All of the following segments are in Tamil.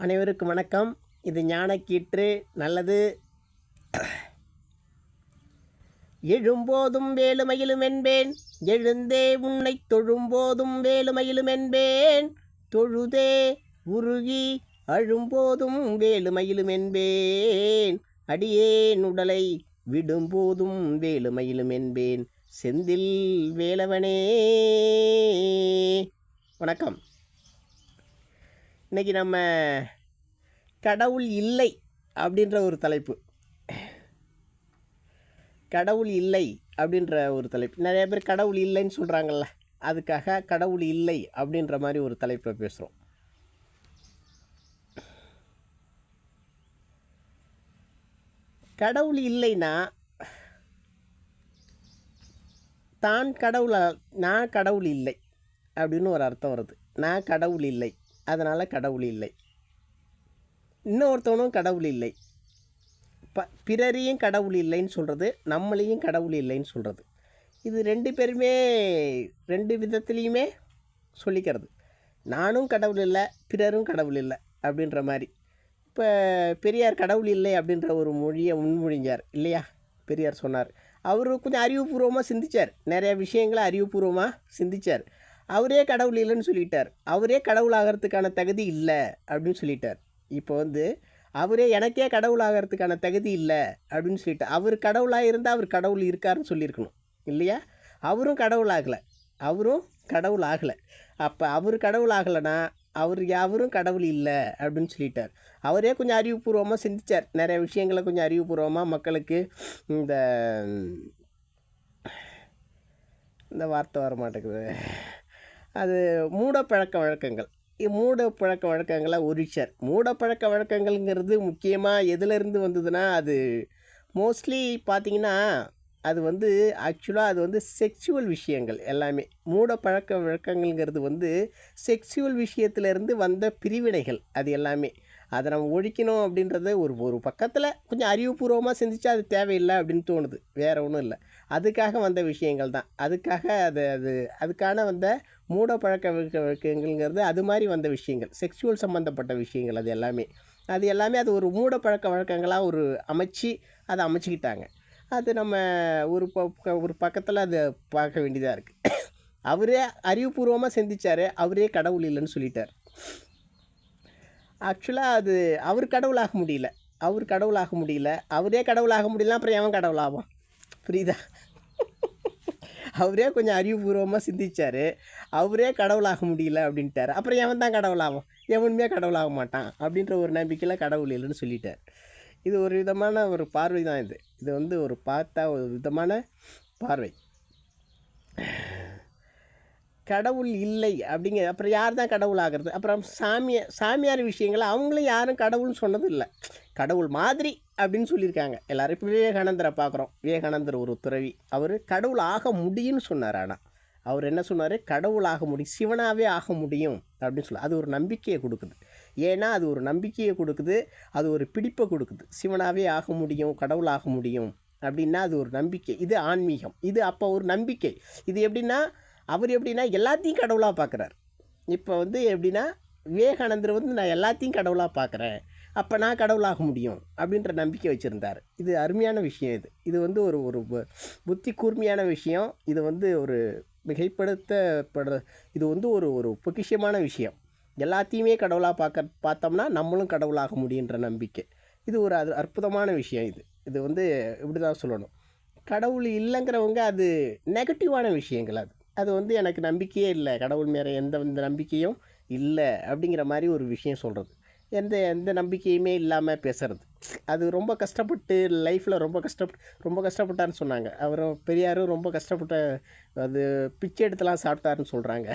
அனைவருக்கும் வணக்கம். இது ஞானக்கீற்று. நல்லது. எழும்போதும் வேலுமயிலும் என்பேன். எழுந்தே உன்னை தொழும்போதும் வேலுமயிலும் என்பேன். தொழுதே உருகி அழும்போதும் வேலுமயிலும் என்பேன். அடியேன் உடலை விடும்போதும் வேலுமயிலும் என்பேன். செந்தில் வேலவனே. வணக்கம். இன்றைக்கி நம்ம கடவுள் இல்லை அப்படின்ற ஒரு தலைப்பு. கடவுள் இல்லை அப்படின்ற ஒரு தலைப்பு. நிறைய பேர் கடவுள் இல்லைன்னு சொல்கிறாங்கல்ல அதுக்காக கடவுள் இல்லை அப்படின்ற மாதிரி ஒரு தலைப்பில் பேசுகிறோம் கடவுள் இல்லைன்னா தான் கடவுளா நான் கடவுள் இல்லை அப்படின்னு ஒரு அர்த்தம் வருது. நான் கடவுள் இல்லை. அதனால் கடவுள் இல்லை. இன்னொருத்தவனும் கடவுள் இல்லை. ப பிறரையும் கடவுள் இல்லைன்னு சொல்கிறது நம்மளையும் கடவுள் இல்லைன்னு சொல்கிறது இது ரெண்டு பேருமே ரெண்டு விதத்துலேயுமே சொல்லிக்கிறது. நானும் கடவுள் இல்லை பிறரும் கடவுள் இல்லை அப்படின்ற மாதிரி. இப்போ பெரியார் கடவுள் இல்லை அப்படின்ற ஒரு மொழியை முன்மொழிஞ்சார் இல்லையா? பெரியார் சொன்னார். அவர் கொஞ்சம் அறிவுபூர்வமாக சிந்திச்சார். நிறையா விஷயங்களை அறிவுபூர்வமாக சிந்திச்சார். அவரே கடவுள் இல்லைன்னு சொல்லிட்டார். அவரே கடவுளாகிறதுக்கான தகுதி இல்லை அப்படின்னு சொல்லிட்டார். இப்போ வந்து அவரே எனக்கே கடவுளாகிறதுக்கான தகுதி இல்லை அப்படின்னு சொல்லிட்டு அவர் கடவுளாக இருந்தால் அவர் கடவுள் இருக்காருன்னு சொல்லியிருக்கணும். இல்லையா? அவரும் கடவுள் ஆகலை. அவரும் கடவுள் ஆகலை. அப்போ அவர் கடவுள் ஆகலைன்னா அவர் யாவரும் கடவுள் இல்லை அப்படின்னு சொல்லிட்டார். அவரே கொஞ்சம் அறிவுபூர்வமாக சிந்திச்சார். நிறைய விஷயங்களை கொஞ்சம் அறிவுபூர்வமாக மக்களுக்கு இந்த இந்த வார்த்தை வர மாட்டேங்குது அது மூட பழக்க வழக்கங்கள். மூட பழக்க வழக்கங்களை ஒரிச்சர் மூட பழக்க வழக்கங்கள்ங்கிறது முக்கியமாக எதுலேருந்து வந்ததுன்னா அது மோஸ்ட்லி பார்த்தீங்கன்னா அது வந்து ஆக்சுவலாக அது வந்து செக்ஷுவல் விஷயங்கள் எல்லாமே. மூட பழக்க வழக்கங்கள்ங்கிறது வந்து செக்ஷுவல் விஷயத்துலேருந்து வந்த பிரிவினைகள் அது எல்லாமே. அதை நம்ம ஒழிக்கணும் அப்படின்றது ஒரு ஒரு பக்கத்தில் கொஞ்சம் அறிவுபூர்வமாக சிந்திச்சா அது தேவையில்லை அப்படின்னு தோணுது. வேறு ஒன்றும் இல்லை. அதுக்காக வந்த விஷயங்கள் தான். அதுக்காக அது அது அதுக்கான வந்த மூட பழக்க வழக்க வழக்கங்கள்ங்கிறது அது மாதிரி வந்த விஷயங்கள். செக்ஷுவல் சம்மந்தப்பட்ட விஷயங்கள் அது எல்லாமே. அது எல்லாமே அது ஒரு மூட பழக்க வழக்கங்களாக ஒரு அமைச்சு அதை அமைச்சிக்கிட்டாங்க. அது நம்ம ஒரு ப ஒரு பக்கத்தில் அதை பார்க்க வேண்டியதாக இருக்குது அவரே அறிவுபூர்வமாக சிந்திச்சார். அவரே கடவுள் இல்லைன்னு சொல்லிட்டார். ஆக்சுவலாக அது அவர் கடவுளாக முடியல. அவர் கடவுளாக முடியல. அவரே கடவுளாக முடியல அப்புறம் எவன் கடவுளாகும் புரியுதா? அவரே கொஞ்சம் அறிவுபூர்வமாக சிந்திச்சார். அவரே கடவுளாக முடியல அப்படின்ட்டார். அப்புறம் எவன் தான் கடவுளாகும் எவனுமே கடவுளாக மாட்டான் அப்படின்ற ஒரு நம்பிக்கையில் கடவுள் இல்லைன்னு சொல்லிட்டார். இது ஒரு விதமான ஒரு பார்வை தான் இது. இது வந்து ஒரு பார்த்தா ஒரு விதமான பார்வை. கடவுள் இல்லை அப்படிங்க அப்புறம் யார் தான் கடவுள் ஆகிறது அப்புறம் சாமிய சாமியார் விஷயங்களை அவங்களும் யாரும் கடவுள்னு சொன்னது இல்லை கடவுள் மாதிரி அப்படின்னு சொல்லியிருக்காங்க. எல்லோரும் இப்போ விவேகானந்தரை பார்க்குறோம். விவேகானந்தர் ஒரு துறவி. அவர் கடவுள் ஆக முடியும்னு சொன்னார் ஆனால் அவர் என்ன சொன்னார்? கடவுள் ஆக முடியும் சிவனாகவே ஆக முடியும் அப்படின்னு சொல்ல. அது ஒரு நம்பிக்கையை கொடுக்குது. ஏன்னா அது ஒரு நம்பிக்கையை கொடுக்குது. அது ஒரு பிடிப்பை கொடுக்குது. சிவனாகவே ஆக முடியும் கடவுள் ஆக முடியும் அப்படின்னா அது ஒரு நம்பிக்கை. இது ஆன்மீகம். இது அப்போ ஒரு நம்பிக்கை. இது எப்படின்னா அவர் எப்படின்னா எல்லாத்தையும் கடவுளாக பார்க்குறார் இப்போ வந்து எப்படின்னா விவேகானந்தர் வந்து நான் எல்லாத்தையும் கடவுளாக பார்க்குறேன் அப்போ நான் கடவுளாக முடியும் அப்படின்ற நம்பிக்கை வச்சுருந்தார். இது அருமையான விஷயம் இது. இது வந்து ஒரு ஒரு புத்தி கூர்மையான விஷயம். இது வந்து ஒரு மிகைப்படுத்தப்படுற இது வந்து ஒரு ஒரு பொக்கிஷமான விஷயம். எல்லாத்தையுமே கடவுளாக பார்க்க பார்த்தோம்னா நம்மளும் கடவுளாக முடியுன்ற நம்பிக்கை. இது ஒரு அது அற்புதமான விஷயம் இது. இது வந்து இப்படி தான் சொல்லணும். கடவுள் இல்லைங்கிறவங்க அது நெகட்டிவான விஷயங்கள் அது. அது வந்து எனக்கு நம்பிக்கையே இல்லை. கடவுள் மேலே எந்த எந்த நம்பிக்கையும் இல்லை அப்படிங்கிற மாதிரி ஒரு விஷயம் சொல்கிறது எந்த எந்த நம்பிக்கையுமே இல்லாமல் பேசுகிறது அது ரொம்ப கஷ்டப்பட்டு லைஃப்பில் ரொம்ப கஷ்டப்பட்டு ரொம்ப கஷ்டப்பட்டாருன்னு சொன்னாங்க. அவரும் பெரியாரும் ரொம்ப கஷ்டப்பட்ட அது பிச்சை எடுத்துலாம் சாப்பிட்டாருன்னு சொல்கிறாங்க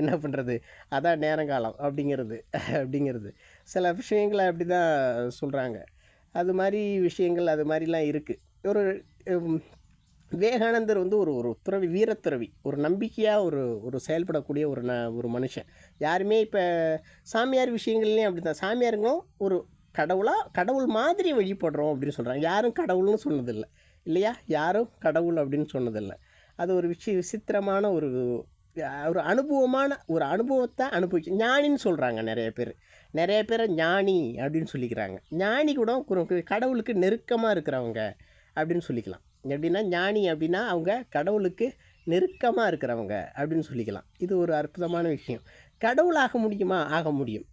என்ன பண்ணுறது அதான் நேரங்காலம் அப்படிங்கிறது அப்படிங்கிறது. சில விஷயங்களை அப்படி தான் சொல்கிறாங்க அது மாதிரி விஷயங்கள் அது மாதிரிலாம் இருக்குது ஒரு விவேகானந்தர் வந்து ஒரு ஒரு துறவி வீரத்துறவி ஒரு நம்பிக்கையாக ஒரு ஒரு செயல்படக்கூடிய ஒரு ந ஒரு மனுஷன். யாருமே இப்போ சாமியார் விஷயங்கள்லேயும் அப்படி தான் சாமியாருங்களும் ஒரு கடவுளாக கடவுள் மாதிரி வழிபடுறோம் அப்படின்னு சொல்கிறாங்க யாரும் கடவுள்னு சொன்னதில்லை. இல்லையா? யாரும் கடவுள் அப்படின்னு சொன்னதில்லை. அது ஒரு விஷய விசித்திரமான ஒரு ஒரு அனுபவமான ஒரு அனுபவத்தை அனுபவிச்சு ஞானின்னு சொல்கிறாங்க நிறைய பேர். நிறைய பேரை ஞானி அப்படின்னு சொல்லிக்கிறாங்க. ஞானி கூட கடவுளுக்கு நெருக்கமாக இருக்கிறவங்க அப்படின்னு சொல்லிக்கலாம். எப்படின்னா ஞானி அப்படின்னா அவங்க கடவுளுக்கு நெருக்கமாக இருக்கிறவங்க அப்படின்னு சொல்லிக்கலாம். இது ஒரு அற்புதமான விஷயம். கடவுள் ஆக முடியுமா? ஆக முடியும்.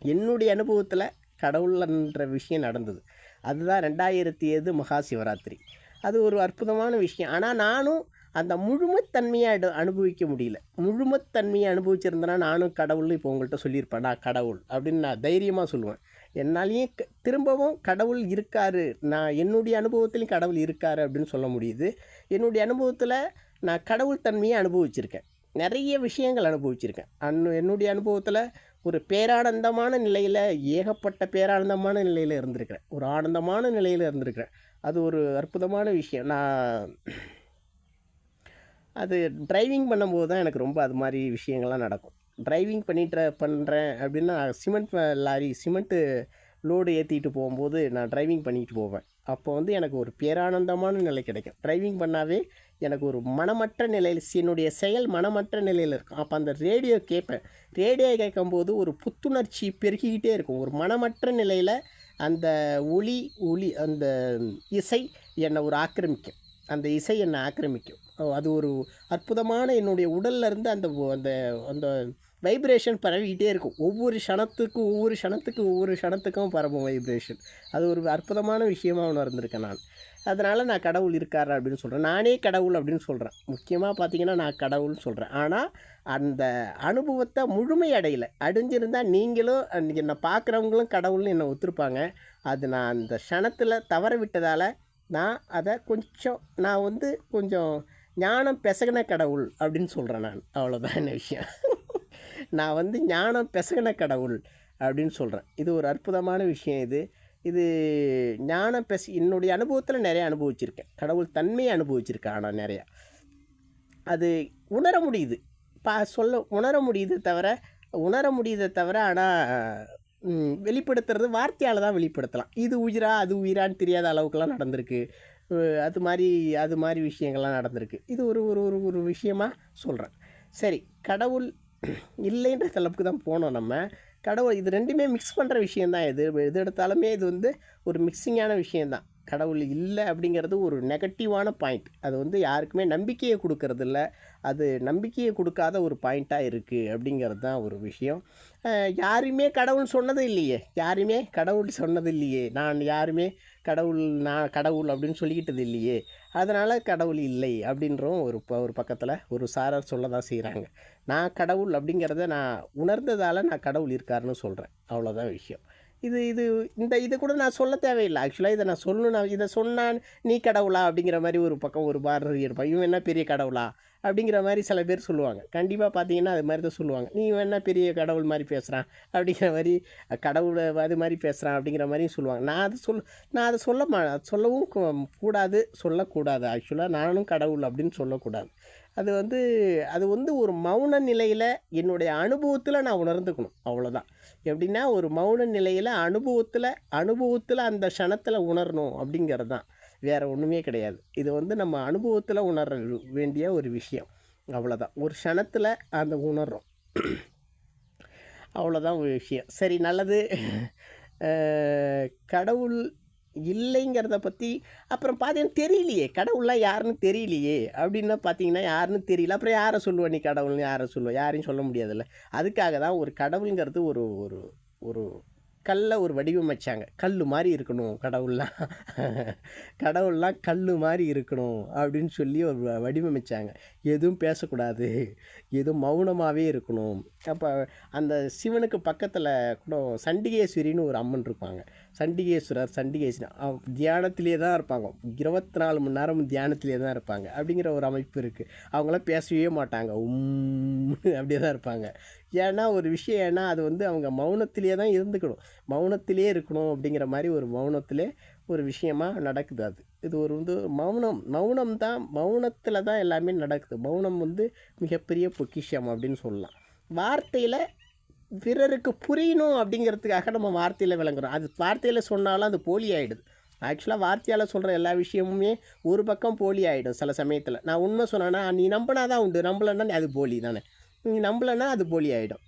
என்னுடைய அனுபவத்தில் கடவுள்ன்ற விஷயம் நடந்தது. அதுதான் ரெண்டாயிரத்தி ஏழு மகா சிவராத்திரி அது ஒரு அற்புதமான விஷயம். ஆனால் நானும் அந்த முழுமைத்தன்மையை அனுபவிக்க முடியல. முழுமைத்தன்மையை அனுபவிச்சிருந்தேன்னா நானும் கடவுள்னு இப்போ உங்கள்கிட்ட சொல்லியிருப்பேன். நான் கடவுள் அப்படின்னு நான் தைரியமாக சொல்லுவேன். என்னாலையும் க- திரும்பவும் கடவுள் இருக்காரு. நான் என்னுடைய அனுபவத்திலையும் கடவுள் இருக்காரு அப்படின்னு சொல்ல முடியுது. என்னுடைய அனுபவத்தில் நான் கடவுள் தன்மையை அனுபவிச்சிருக்கேன். நிறைய விஷயங்கள் அனுபவிச்சிருக்கேன். அன் என்னுடைய அனுபவத்தில் ஒரு பேரானந்தமான நிலையில் ஏகப்பட்ட பேரானந்தமான நிலையில் இருந்திருக்கிறேன். ஒரு ஆனந்தமான நிலையில் இருந்திருக்கிறேன். அது ஒரு அற்புதமான விஷயம். நான் அது டிரைவிங் பண்ணும்போது தான் எனக்கு ரொம்ப அது மாதிரி விஷயங்கள்லாம் நடக்கும். டிரைவிங் பண்ணிட்டு பண்ணுறேன் அப்படின்னா சிமெண்ட் லாரி சிமெண்ட்டு லோடு ஏற்றிட்டு போகும்போது நான் டிரைவிங் பண்ணிட்டு போவேன். அப்போ வந்து எனக்கு ஒரு பேரானந்தமான நிலை கிடைக்கும். டிரைவிங் பண்ணாவே எனக்கு ஒரு மனமற்ற நிலையில் என்னுடைய செயல் மனமற்ற நிலையில் இருக்கும். அப்போ அந்த ரேடியோ கேட்பேன். ரேடியோ கேட்கும்போது ஒரு புத்துணர்ச்சி பெருகிக்கிட்டே இருக்கும். ஒரு மனமற்ற நிலையில் அந்த ஒளி ஒளி அந்த இசை என்னை ஒரு ஆக்கிரமிக்கும். அந்த இசை என்னை ஆக்கிரமிக்கும். அது ஒரு அற்புதமான என்னுடைய உடல்ல இருந்து அந்த அந்த அந்த வைப்ரேஷன் பரவிக்கிட்டே இருக்கும். ஒவ்வொரு க்ஷணத்துக்கும் ஒவ்வொரு க்ஷணத்துக்கும் ஒவ்வொரு க்ஷணத்துக்கும் பரவும் வைப்ரேஷன் அது ஒரு அற்புதமான விஷயமாக உணர்ந்திருக்கேன் நான். அதனால் நான் கடவுள் இருக்கார் அப்படின்னு சொல்கிறேன் நானே கடவுள் அப்படின்னு சொல்கிறேன் முக்கியமாக பார்த்தீங்கன்னா நான் கடவுள்னு சொல்கிறேன் ஆனால் அந்த அனுபவத்தை முழுமை அடையலை. அடைஞ்சிருந்தால் நீங்களும் என்னை பார்க்குறவங்களும் கடவுள்னு என்னை ஒத்துருப்பாங்க. அது நான் அந்த க்ஷணத்தில் தவற விட்டதால் நான் அதை கொஞ்சம் நான் வந்து கொஞ்சம் ஞானம் பெசகின கடவுள் அப்படின்னு சொல்கிறேன் நான். அவ்வளோதான் என்ன விஷயம். நான் வந்து ஞானம் பெசகின கடவுள் அப்படின்னு சொல்கிறேன் இது ஒரு அற்புதமான விஷயம் இது. இது ஞானம் பெச என்னுடைய அனுபவத்தில் நிறைய அனுபவிச்சிருக்கேன். கடவுள் தன்மையை அனுபவிச்சிருக்கேன் ஆனால் நிறையா. அது உணர முடியுது. பா சொல்ல உணர முடியுது தவிர உணர முடியுதே தவிர ஆனால் வெளிப்படுத்துறது வார்த்தையால் தான் வெளிப்படுத்தலாம். இது உயிரா அது உயிரான்னு தெரியாத அளவுக்குலாம் நடந்திருக்கு. அது மாதிரி அது மாதிரி விஷயங்கள்லாம் நடந்திருக்கு. இது ஒரு ஒரு ஒரு ஒரு விஷயமாக சொல்கிறேன் சரி கடவுள் இல்லைன்ற தலைப்புக்கு தான் போனோம் நம்ம. கடவுள் இது ரெண்டுமே மிக்ஸ் பண்ணுற விஷயந்தான் எது எது எடுத்தாலுமே இது வந்து ஒரு மிக்சிங்கான விஷயந்தான் கடவுள் இல்லை அப்படிங்கிறது ஒரு நெகட்டிவான பாயிண்ட் அது வந்து யாருக்குமே நம்பிக்கையை கொடுக்கறதில்ல. அது நம்பிக்கையை கொடுக்காத ஒரு பாயிண்ட்டாக இருக்குது அப்படிங்கிறது தான் ஒரு விஷயம். யாருமே கடவுள் சொன்னது இல்லையே. யாருமே கடவுள் சொன்னது இல்லையே. நான் யாருமே கடவுள் நான் கடவுள் அப்படின்னு சொல்லிக்கிட்டது இல்லையே. அதனால் கடவுள் இல்லை அப்படின்றும் ஒரு ப ஒரு பக்கத்தில் ஒரு சாரர் சொல்ல தான் செய்கிறாங்க நான் கடவுள் அப்படிங்கிறத நான் உணர்ந்ததால் நான் கடவுள் இருக்காருன்னு சொல்கிறேன் அவ்வளோதான் விஷயம். இது இது இந்த இது கூட நான் சொல்ல தேவையில்லை. ஆக்சுவலாக இதை நான் சொல்லணும். நான் இதை சொன்னான் நீ கடவுளா? அப்படிங்கிற மாதிரி ஒரு பக்கம் ஒரு பாரதி இருப்பான். இவன் என்ன பெரிய கடவுளா? அப்படிங்கிற மாதிரி சில பேர் சொல்லுவாங்க. கண்டிப்பாக பார்த்தீங்கன்னா அது மாதிரி தான் சொல்லுவாங்க. நீ வேணால் பெரிய கடவுள் மாதிரி பேசுகிறான் அப்படிங்கிற மாதிரி கடவுளை அது மாதிரி பேசுகிறான் அப்படிங்கிற மாதிரியும் சொல்லுவாங்க. நான் அது சொல் நான் அதை சொல்ல மா சொல்லவும் கூடாது சொல்லக்கூடாது. ஆக்சுவலாக நானும் கடவுள் அப்படின்னு சொல்லக்கூடாது. அது வந்து அது வந்து ஒரு மௌன நிலையில் என்னுடைய அனுபவத்தில் நான் உணர்ந்துக்கணும். அவ்வளோதான் எப்படின்னா ஒரு மௌன நிலையில் அனுபவத்தில் அனுபவத்தில் அந்த க்ஷணத்தில் உணரணும் அப்படிங்கிறது தான். வேறு ஒன்றுமே கிடையாது. இது வந்து நம்ம அனுபவத்தில் உணர வேண்டிய ஒரு விஷயம். அவ்வளோதான் ஒரு க்ஷணத்தில் அந்த உணர்றோம். அவ்வளோதான் ஒரு விஷயம். சரி நல்லது. கடவுள் இல்லைங்கிறத பற்றி அப்புறம் பார்த்தீங்கன்னா தெரியலையே. கடவுள்லாம் யாருன்னு தெரியலையே. அப்படின்னா பார்த்தீங்கன்னா யாருன்னு தெரியல. அப்புறம் யாரை சொல்லுவேன் நீ கடவுள்னு? யாரை சொல்லுவேன் யாரையும் சொல்ல முடியாதுல்ல. அதுக்காக தான் ஒரு கடவுளுங்கிறது ஒரு ஒரு ஒரு கல்லை ஒரு வடிவமைச்சாங்க கல் மாதிரி இருக்கணும் கடவுள்லாம். கடவுள்லாம் கல் மாதிரி இருக்கணும் அப்படின்னு சொல்லி ஒரு வடிவமைச்சாங்க. எதுவும் பேசக்கூடாது. எதுவும் மௌனமாகவே இருக்கணும். அப்போ அந்த சிவனுக்கு பக்கத்தில் கூட சண்டிகேஸ்வரின்னு ஒரு அம்மன் இருப்பாங்க. சண்டிகேஸ்வரர் சண்டிகேஸ்வரர் தியானத்திலே தான் இருப்பாங்க. இருபத்தி நாலு மணி நேரம் தியானத்திலே தான் இருப்பாங்க. அப்படிங்கிற ஒரு அமைப்பு இருக்குது அவங்களாம் பேசவே மாட்டாங்க. உம் அப்படியே தான் இருப்பாங்க. ஏன்னா ஒரு விஷயம் ஏன்னா அது வந்து அவங்க மௌனத்திலே தான் இருந்துக்கணும். மௌனத்திலே இருக்கணும் அப்படிங்கிற மாதிரி ஒரு மௌனத்திலே ஒரு விஷயமா நடக்குது அது. இது ஒரு வந்து மௌனம் மௌனம் தான் மௌனத்தில் தான் எல்லாமே நடக்குது. மௌனம் வந்து மிகப்பெரிய பொக்கிஷம் அப்படின்னு சொல்லலாம். வார்த்தையில் பிறருக்கு புரியணும் அப்படிங்கிறதுக்காக நம்ம வார்த்தையில் விளங்குறோம். அது வார்த்தையில் சொன்னாலும் அது போலி ஆகிடுது ஆக்சுவலாக வார்த்தையால் சொல்கிற எல்லா விஷயமுமே ஒரு பக்கம் போலி ஆகிடும் சில சமயத்தில். நான் உண்மை சொன்னேன்னா நீ நம்பினா தான் உண்டு. நம்பலைன்னா அது போலி தானே? நீ நம்பலைன்னா அது போலி ஆகிடும்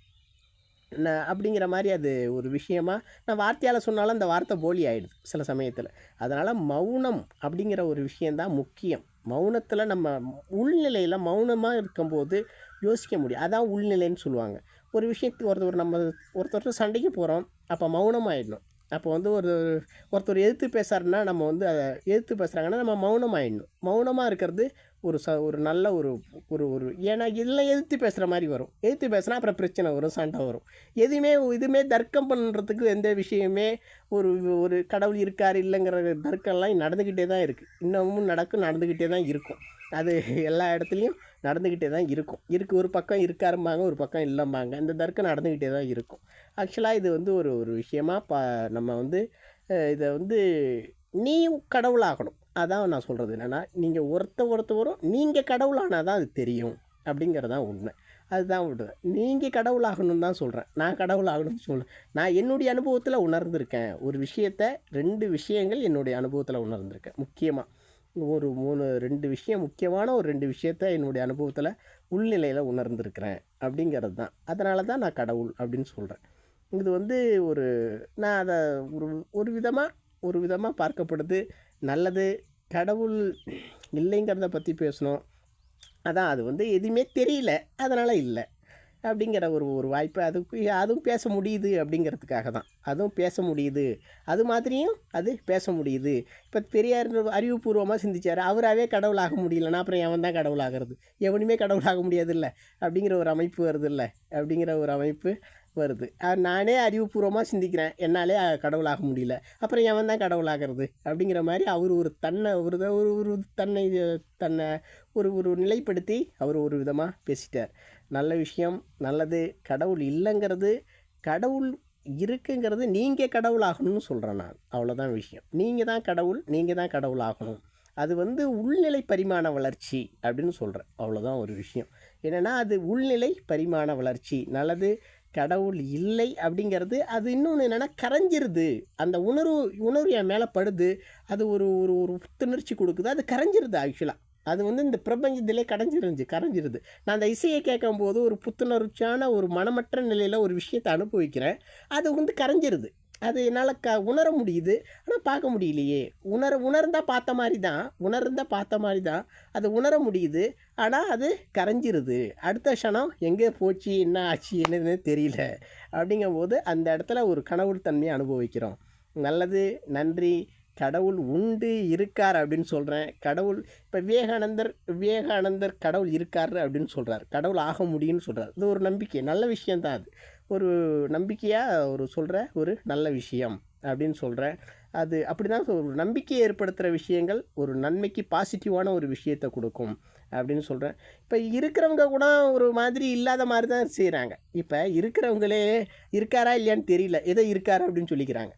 நான் அப்படிங்கிற மாதிரி அது ஒரு விஷயமா நான் வார்த்தையால் சொன்னாலும் அந்த வார்த்தை போலி ஆகிடுது சில சமயத்தில். அதனால் மௌனம் அப்படிங்கிற ஒரு விஷயந்தான் முக்கியம். மௌனத்தில் நம்ம உள்நிலையில் மௌனமாக இருக்கும்போது யோசிக்க முடியும். அதான் உள்நிலைன்னு சொல்லுவாங்க. ஒரு விஷயத்துக்கு ஒருத்தர் நம்ம ஒருத்தர் சண்டைக்கு போகிறோம் அப்போ மௌனமாகிடணும் அப்போ வந்து ஒரு ஒருத்தர் எதிர்த்து பேசுகிறாருன்னா நம்ம வந்து அதை எதிர்த்து பேசுகிறாங்கன்னா நம்ம மௌனமாகிடணும் ஆயிடணும் மௌனமாக இருக்கிறது ஒரு ச ஒரு நல்ல ஒரு ஒரு ஒரு ஏன்னா இதெல்லாம் எதிர்த்து பேசுகிற மாதிரி வரும். எதிர்த்து பேசுனா அப்புறம் பிரச்சனை வரும் சண்டை வரும். எதுவுமே இதுவுமே தர்க்கம் பண்ணுறதுக்கு எந்த விஷயமே ஒரு ஒரு கடவுள் இருக்கார் இல்லைங்கிற தர்க்கம்லாம் நடந்துக்கிட்டே தான் இருக்குது இன்னமும் நடக்கும் நடந்துக்கிட்டே தான் இருக்கும். அது எல்லா இடத்துலையும் நடந்துக்கிட்டே தான் இருக்கும். இருக்குது ஒரு பக்கம் இருக்காரும்பாங்க ஒரு பக்கம் இல்லைம்பாங்க. இந்த தர்க்கம் நடந்துக்கிட்டே தான் இருக்கும். ஆக்சுவலாக இது வந்து ஒரு ஒரு விஷயமா பா நம்ம வந்து இதை வந்து நீ கடவுளாகணும். அதான் நான் சொல்கிறது என்னென்னா நீங்கள் ஒருத்த ஒருத்தவரும் நீங்கள் கடவுளானால் தான் அது தெரியும் அப்படிங்கிறது தான் உண்மை. அதுதான் விடுது நீங்கள் கடவுளாகணும்னு தான் சொல்கிறேன் நான் கடவுளாகணும்னு சொல்கிறேன் நான் என்னுடைய அனுபவத்தில் உணர்ந்திருக்கேன். ஒரு விஷயத்தை ரெண்டு விஷயங்கள் என்னுடைய அனுபவத்தில் உணர்ந்திருக்கேன். முக்கியமாக ஒரு மூணு ரெண்டு விஷயம் முக்கியமான ஒரு ரெண்டு விஷயத்த என்னுடைய அனுபவத்தில் உள்நிலையில் உணர்ந்திருக்கிறேன் அப்படிங்கிறது தான். அதனால தான் நான் கடவுள் அப்படின்னு சொல்கிறேன் இது வந்து ஒரு நான் அதை ஒரு ஒரு விதமாக ஒரு விதமாக பார்க்கப்படுது. நல்லது கடவுள் இல்லைங்கிறத பற்றி பேசணும். அதான் அது வந்து எதுவுமே தெரியல. அதனால் இல்லை. அப்படிங்கிற ஒரு ஒரு வாய்ப்பு அதுக்கு அதுவும் பேச முடியுது அப்படிங்கிறதுக்காக தான். அதுவும் பேச முடியுது. அது மாதிரியும் அது பேச முடியுது. இப்போ பெரியார் அறிவுபூர்வமாக சிந்திச்சார். அவராகவே கடவுளாக முடியலன்னா அப்புறம் எவன் தான் கடவுளாகிறது? எவனுமே கடவுளாக முடியாதுல்ல? அப்படிங்கிற ஒரு அமைப்பு வருது இல்லை அப்படிங்கிற ஒரு அமைப்பு வருது. நானே அறிவுபூர்வமாக சிந்திக்கிறேன். என்னாலே கடவுளாக முடியல. அப்புறம் எவன் தான் கடவுளாகிறது? அப்படிங்கிற மாதிரி அவர் ஒரு தன்னை ஒரு ஒரு ஒரு தன்னை தன்னை ஒரு ஒரு நிலைப்படுத்தி அவர் ஒரு விதமாக பேசிட்டார். நல்ல விஷயம் நல்லது கடவுள் இல்லைங்கிறது கடவுள் இருக்குங்கிறது நீங்கள் கடவுளாகணும்னு சொல்கிறேன் நான். அவ்வளோதான் விஷயம். நீங்கள் தான் கடவுள் நீங்கள் தான் கடவுள் ஆகணும் அது வந்து உள்நிலை பரிமாண வளர்ச்சி அப்படின்னு சொல்கிறேன் அவ்வளோதான் ஒரு விஷயம். என்னென்னா அது உள்நிலை பரிமாண வளர்ச்சி. நல்லது கடவுள் இல்லை அப்படிங்கிறது அது இன்னொன்று என்னென்னா கரைஞ்சிருது. அந்த உணர்வு உணர்வு என் மேலே படுது. அது ஒரு ஒரு ஒரு புத்துணர்ச்சி கொடுக்குது. அது கரைஞ்சிருது ஆக்சுவலாக அது வந்து இந்த பிரபஞ்சத்திலே கடைஞ்சிருந்துச்சு கரைஞ்சிருது. நான் அந்த இசையை கேட்கும்போது ஒரு புத்துணர்ச்சியான ஒரு மனமற்ற நிலையில் ஒரு விஷயத்தை அனுபவிக்கிறேன். அது வந்து கரைஞ்சிருது. அது என்னால் க உணர முடியுது. ஆனால் பார்க்க முடியலையே. உணர உணர்ந்தால் பார்த்த மாதிரி தான். உணர்ந்தால் பார்த்த மாதிரி தான். அது உணர முடியுது. ஆனால் அது கரைஞ்சிருது. அடுத்த க்ஷணம் எங்கே போச்சு என்ன ஆச்சு என்னன்னு தெரியல. அப்படிங்கும்போது அந்த இடத்துல ஒரு கனவுள் தன்மையை அனுபவிக்கிறோம். நல்லது நன்றி கடவுள் உண்டு இருக்கார் அப்படின்னு சொல்கிறேன் கடவுள் இப்போ விவேகானந்தர் விவேகானந்தர் கடவுள் இருக்கார் அப்படின்னு சொல்கிறார் கடவுள் ஆக முடியும்னு சொல்கிறார் இது ஒரு நம்பிக்கை. நல்ல விஷயந்தான் அது. ஒரு நம்பிக்கையாக ஒரு சொல்கிற ஒரு நல்ல விஷயம் அப்படின்னு சொல்கிறேன் அது அப்படி தான் ஒரு நம்பிக்கையை ஏற்படுத்துகிற விஷயங்கள் ஒரு நன்மைக்கு பாசிட்டிவான ஒரு விஷயத்தை கொடுக்கும் அப்படின்னு சொல்கிறேன் இப்போ இருக்கிறவங்க கூட ஒரு மாதிரி இல்லாத மாதிரி தான் செய்கிறாங்க இப்போ இருக்கிறவங்களே இருக்காரா இல்லையான்னு தெரியல. ஏதோ இருக்காரா அப்படின்னு சொல்லிக்கிறாங்க.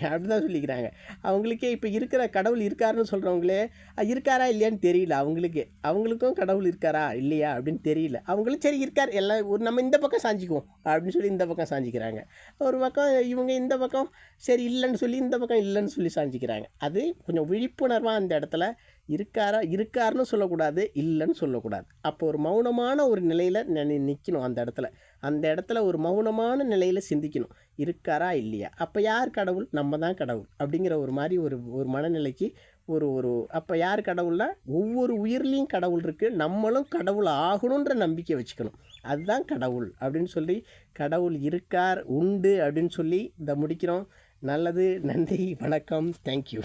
அப்படின்னு தான் சொல்லிக்கிறாங்க. அவங்களுக்கே இப்போ இருக்கிற கடவுள் இருக்காருன்னு சொல்கிறவங்களே இருக்காரா இல்லையான்னு தெரியல அவங்களுக்கு. அவங்களுக்கும் கடவுள் இருக்காரா இல்லையா? அப்படின்னு தெரியல. அவங்களும் சரி இருக்கார். எல்லாம் ஒரு நம்ம இந்த பக்கம் சாஞ்சிக்குவோம் அப்படின்னு சொல்லி இந்த பக்கம் சாஞ்சிக்கிறாங்க. ஒரு பக்கம் இவங்க இந்த பக்கம் சரி இல்லைன்னு சொல்லி இந்த பக்கம் இல்லைன்னு சொல்லி சாஞ்சிக்கிறாங்க. அது கொஞ்சம் விழிப்புணர்வாக அந்த இடத்துல இருக்காரா இருக்காருன்னு சொல்லக்கூடாது இல்லைன்னு சொல்லக்கூடாது. அப்போ ஒரு மௌனமான ஒரு நிலையில் நிற்கணும் அந்த இடத்துல. அந்த இடத்துல ஒரு மௌனமான நிலையில் சிந்திக்கணும். இருக்காரா இல்லையா? அப்போ யார் கடவுள்? நம்ம தான் கடவுள் அப்படிங்கிற ஒரு மாதிரி ஒரு ஒரு மனநிலைக்கு ஒரு ஒரு அப்போ யார் கடவுள்னா ஒவ்வொரு உயிர்லேயும் கடவுள் இருக்குது நம்மளும் கடவுள் ஆகணுன்ற நம்பிக்கை வச்சுக்கணும். அதுதான் கடவுள் அப்படின்னு சொல்லி கடவுள் இருக்கார் உண்டு அப்படின்னு சொல்லி இதை முடிக்கிறோம். நல்லது நன்றி வணக்கம். தேங்க்யூ